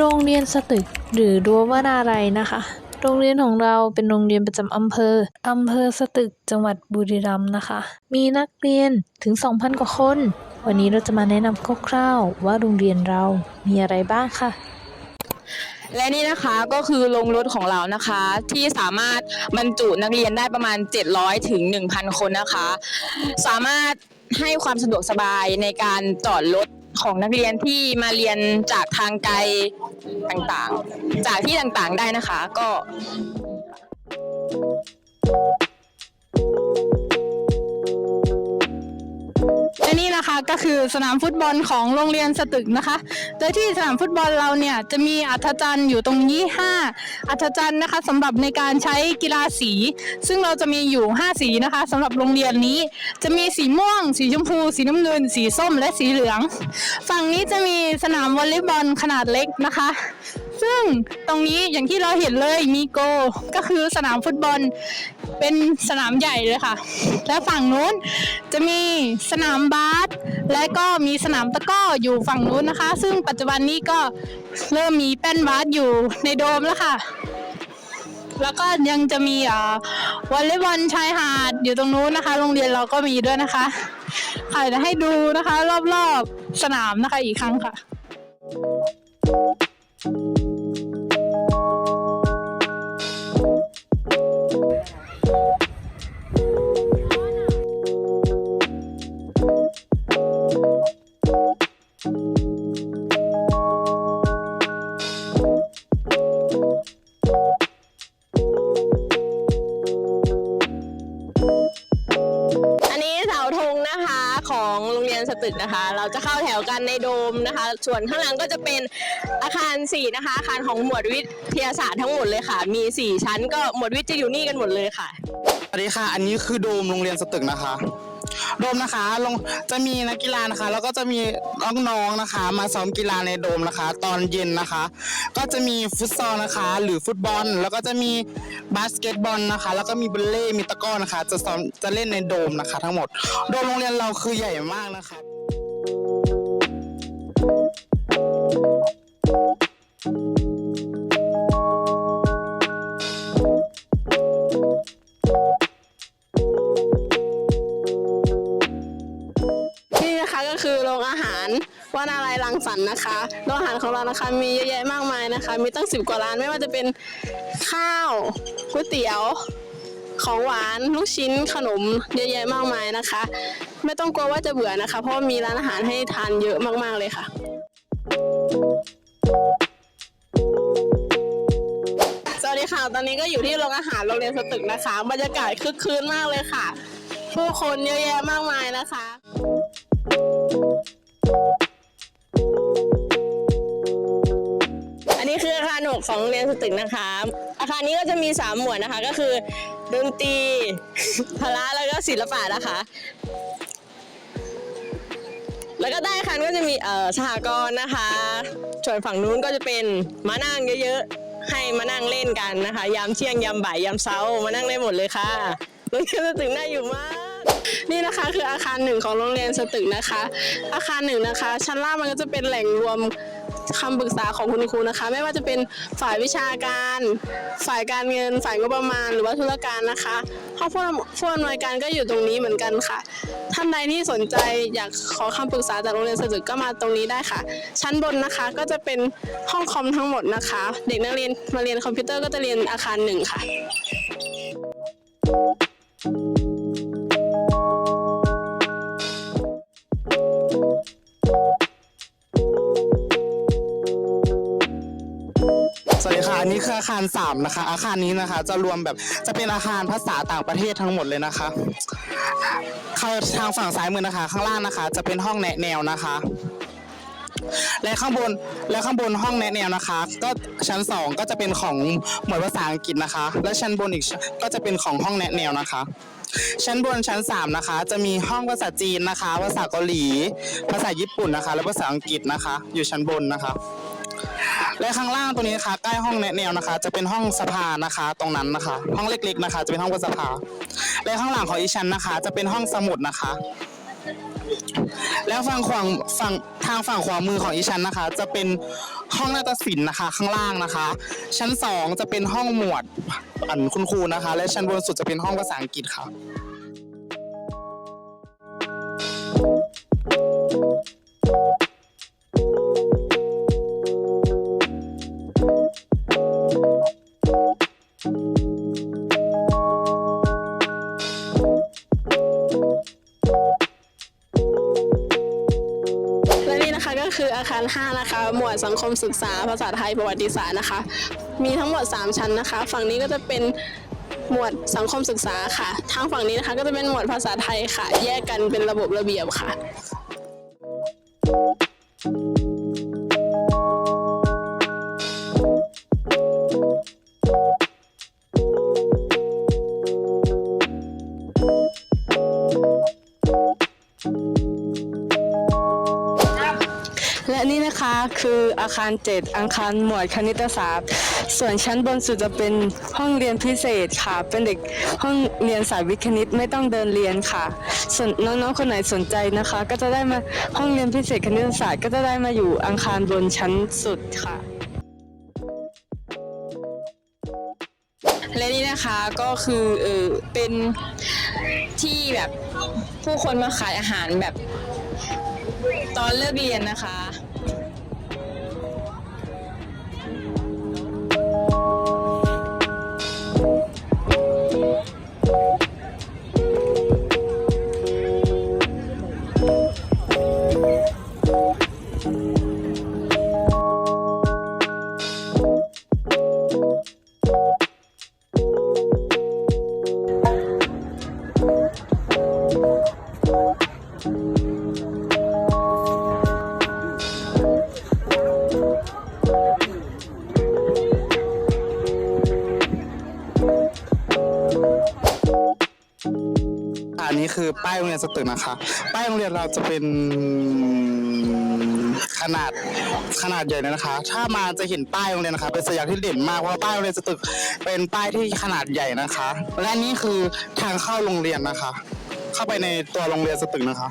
โรงเรียนสตึกหรือรั้ววนาไรนะคะ โรงเรียนของเราเป็นโรงเรียนประจำอำเภออำเภอสตึกจังหวัดบุรีรัมย์นะคะ มีนักเรียนถึง 2,000 กว่าคน วันนี้เราจะมาแนะนำคร่าวๆว่าโรงเรียนเรามีอะไรบ้างค่ะและนี่นะคะก็คือโรงรถของเรานะคะ ที่สามารถบรรจุนักเรียนได้ประมาณ 700 ถึง 1,000 คนนะคะ สามารถให้ความสะดวกสบายในการจอดรถ ของนักเรียนที่มาเรียนจากทางไกลต่างๆ จากที่ต่างๆได้นะคะ ก็ นี่นะคะก็คือสนามฟุตบอลของโรงเรียนสตึกนะคะ โดยที่สนามฟุตบอลเราเนี่ยจะมีอัธจันทร์อยู่ตรงนี้5อัธจันทร์นะคะสำหรับในการใช้กีฬาสี ซึ่งเราจะมีอยู่ 5 สีนะคะสำหรับโรงเรียนนี้ จะมีสีม่วง สีชมพู สีน้ำเงิน สีส้มและสีเหลือง ฝั่งนี้จะมีสนามวอลเลย์บอลขนาดเล็กนะคะ ซึ่งตรงนี้อย่างที่เราเห็นเลยมีโก ก็คือสนามฟุตบอล เป็นสนามใหญ่เลยค่ะ และฝั่งนู้นจะมีสนามบาสและก็มีสนามตะก้ออยู่ฝั่งนู้นนะคะ ซึ่งปัจจุบันนี้ก็เริ่มมีแป้นบาสอยู่ในโดมแล้วค่ะ แล้วก็ยังจะมีวอลเลย์บอลชายหาดอยู่ตรงนู้นนะคะ โรงเรียนเราก็มีด้วยนะคะค่ะจะให้ดูนะคะ รอบๆสนามนะคะอีกครั้งค่ะอัน โดมนะคะ ส่วนข้างหลังก็จะเป็นอาคาร4นะคะอาคารของหมวดวิทยาศาสตร์ทั้งหมดเลยค่ะ มี 4 ชั้นก็หมวดวิทย์จะอยู่นี่กันหมดเลยค่ะ สวัสดีค่ะ อันนี้คือโดมโรงเรียนสตึกนะคะโดมนะคะลงจะมีนักกีฬานะคะ แล้วก็จะมีน้องๆนะคะ มาซ้อมกีฬาในโดมนะคะ ตอนเย็นนะคะ ก็จะมีฟุตซอลนะคะ หรือฟุตบอล แล้วก็จะมีบาสเกตบอลนะคะ แล้วก็มีบอลเล่มีตะก้อนะคะ จะซ้อมจะเล่นในโดมนะคะ ทั้งหมด โดมโรงเรียนเราคือใหญ่มากนะคะ นี่นะคะก็คือโรงอาหารวานาลัยรังสรรค์นะคะโรงอาหารของเรานะคะมีเยอะแยะมากมายนะคะ มีตั้งสิบกว่าร้านไม่ว่าจะเป็นข้าวก๋วยเตี๋ยวของหวานลูกชิ้นขนมเยอะแยะมากมายนะคะ ไม่ต้องกลัวว่าจะเบื่อนะคะ เพราะมีร้านอาหารให้ทานเยอะมากๆเลยค่ะ สวัสดีค่ะ ตอนนี้ก็อยู่ที่โรงอาหารโรงเรียนสตึกนะคะ บรรยากาศคึกคืนมากเลยค่ะ ผู้คนเยอะแยะมากมายนะคะ อันนี้คืออาคารหกของโรงเรียนสตึกนะคะ อาคารนี้ก็จะมีสามหมวดนะคะ ก็คือดนตรี พละแล้วก็ศิลปะนะคะ แล้วก็ใต้อาคารก็จะมีเอ่อสหกรณ์นะคะ ส่วนฝั่งนู้นก็จะเป็นมานั่งเยอะๆ ให้มานั่งเล่นกันนะคะ ยามเที่ยงยามบ่ายยามเช้ามานั่งได้หมดเลยค่ะโรงเรียนสตึกน่าอยู่มาก นี่นะคะคืออาคารหนึ่งของโรงเรียนสตึกนะคะ อาคารหนึ่งนะคะ ชั้นล่างมันก็จะเป็นแหล่งรวม คำปรึกษาของคุณครูนะคะ ไม่ว่าจะเป็นฝ่ายวิชาการ ฝ่ายการเงิน ฝ่ายงบประมาณ หรือว่าธุรการนะคะห้องผู้อำผู้อำนวยการก็อยู่ตรงนี้เหมือนกันค่ะ ท่านใดที่สนใจอยากขอคำปรึกษาจากโรงเรียนสตึกก็มาตรงนี้ได้ค่ะ ชั้นบนนะคะก็จะเป็นห้องคอมทั้งหมดนะคะ เด็กนักเรียนมาเรียนคอมพิวเตอร์ก็จะเรียนอาคารหนึ่งค่ะ วัสดีค่ะอันนี้คืออาคาร 3 นะคะ อาคารนี้นะคะจะรวมแบบจะเป็นอาคารภาษาต่างประเทศทั้งหมดเลยนะคะเข้าทางฝั่งซ้ายมือนะคะ ข้างล่างนะคะ จะเป็นห้องแนะแนวนะคะ และข้างบนและข้างบนห้องแนะแนวนะคะ ก็ชั้น 2 ก็จะเป็นของหมวดภาษาอังกฤษนะคะ และชั้นบนอีกก็จะเป็นของห้องแนะแนวนะคะชั้นบนชั้น 3 นะคะ จะมีห้องภาษาจีนนะคะ ภาษาเกาหลี ภาษาญี่ปุ่นนะคะ และภาษาอังกฤษนะคะ อยู่ชั้นบนนะคะ และข้างล่างตัวนี้นะคะใกล้ห้องแนะแนวนะคะ จะเป็นห้องสภานะคะ ตรงนั้นนะคะ ห้องเล็กๆนะคะ จะเป็นห้องสภา และข้างหลังของอีชั้นนะคะ จะเป็นห้องสมุดนะคะ แล้วฝั่งขวาฝั่งทางฝั่งขวามือของอีชันนะคะ จะเป็นห้องนาฏศิลป์นะคะ ข้างล่างนะคะ ชั้นสองจะเป็นห้องหมวดอันคุณครูนะคะ และชั้นบนสุดจะเป็นห้องภาษาอังกฤษค่ะ 5นะคะ หมวดสังคมศึกษาภาษาไทยประวัติศาสตร์นะคะ มีทั้งหมด 3 ชั้นนะคะ ฝั่งนี้ก็จะเป็นหมวดสังคมศึกษาค่ะ ทางฝั่งนี้นะคะก็จะเป็นหมวดภาษาไทยค่ะ แยกกันเป็นระบบระเบียบค่ะและ คืออาคาร 7 อาคารหมวดคณิตศาสตร์ ส่วนชั้นบนสุดจะเป็นห้องเรียนพิเศษค่ะ เป็นเด็กห้องเรียนสายวิทย์คณิตไม่ต้องเดินเรียนค่ะ ส่วนน้องๆคนไหนสนใจนะคะ ก็จะได้มาห้องเรียนพิเศษคณิตศาสตร์ก็จะได้มาอยู่อาคารบนชั้นสุดค่ะและนี่นะคะก็คือเออเป็นที่แบบผู้คนมาขายอาหารแบบตอนเลิกเรียนนะคะ นี้คือป้ายโรงเรียนสตึกนะคะ ป้ายโรงเรียนเราจะเป็นขนาดขนาดใหญ่เลยนะคะ ถ้ามาจะเห็นป้ายโรงเรียนนะคะ เป็นสัญลักษณ์ที่เด่นมากเพราะป้ายโรงเรียนสตึกเป็นป้ายที่ขนาดใหญ่นะคะ และนี่คือทางเข้าโรงเรียนนะคะ เข้าไปในตัวโรงเรียนสตึกนะคะ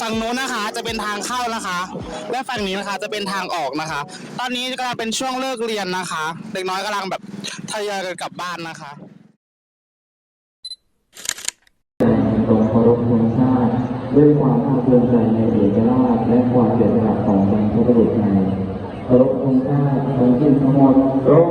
ฝั่งโน้นนะคะจะเป็นทางเข้านะคะ และฝั่งนี้นะคะจะเป็นทางออกนะคะ ตอนนี้กำลังเป็นช่วงเลิกเรียนนะคะ เด็กน้อยกำลังแบบทยอยกันกลับบ้านนะคะ ตรงเคารพธงชาติ ด้วยความภาคภูมิใจในเอกราชและความเสียสละของบรรพบุรุษไทยเคารพธงชาติทรงขึ้นขมวดตรง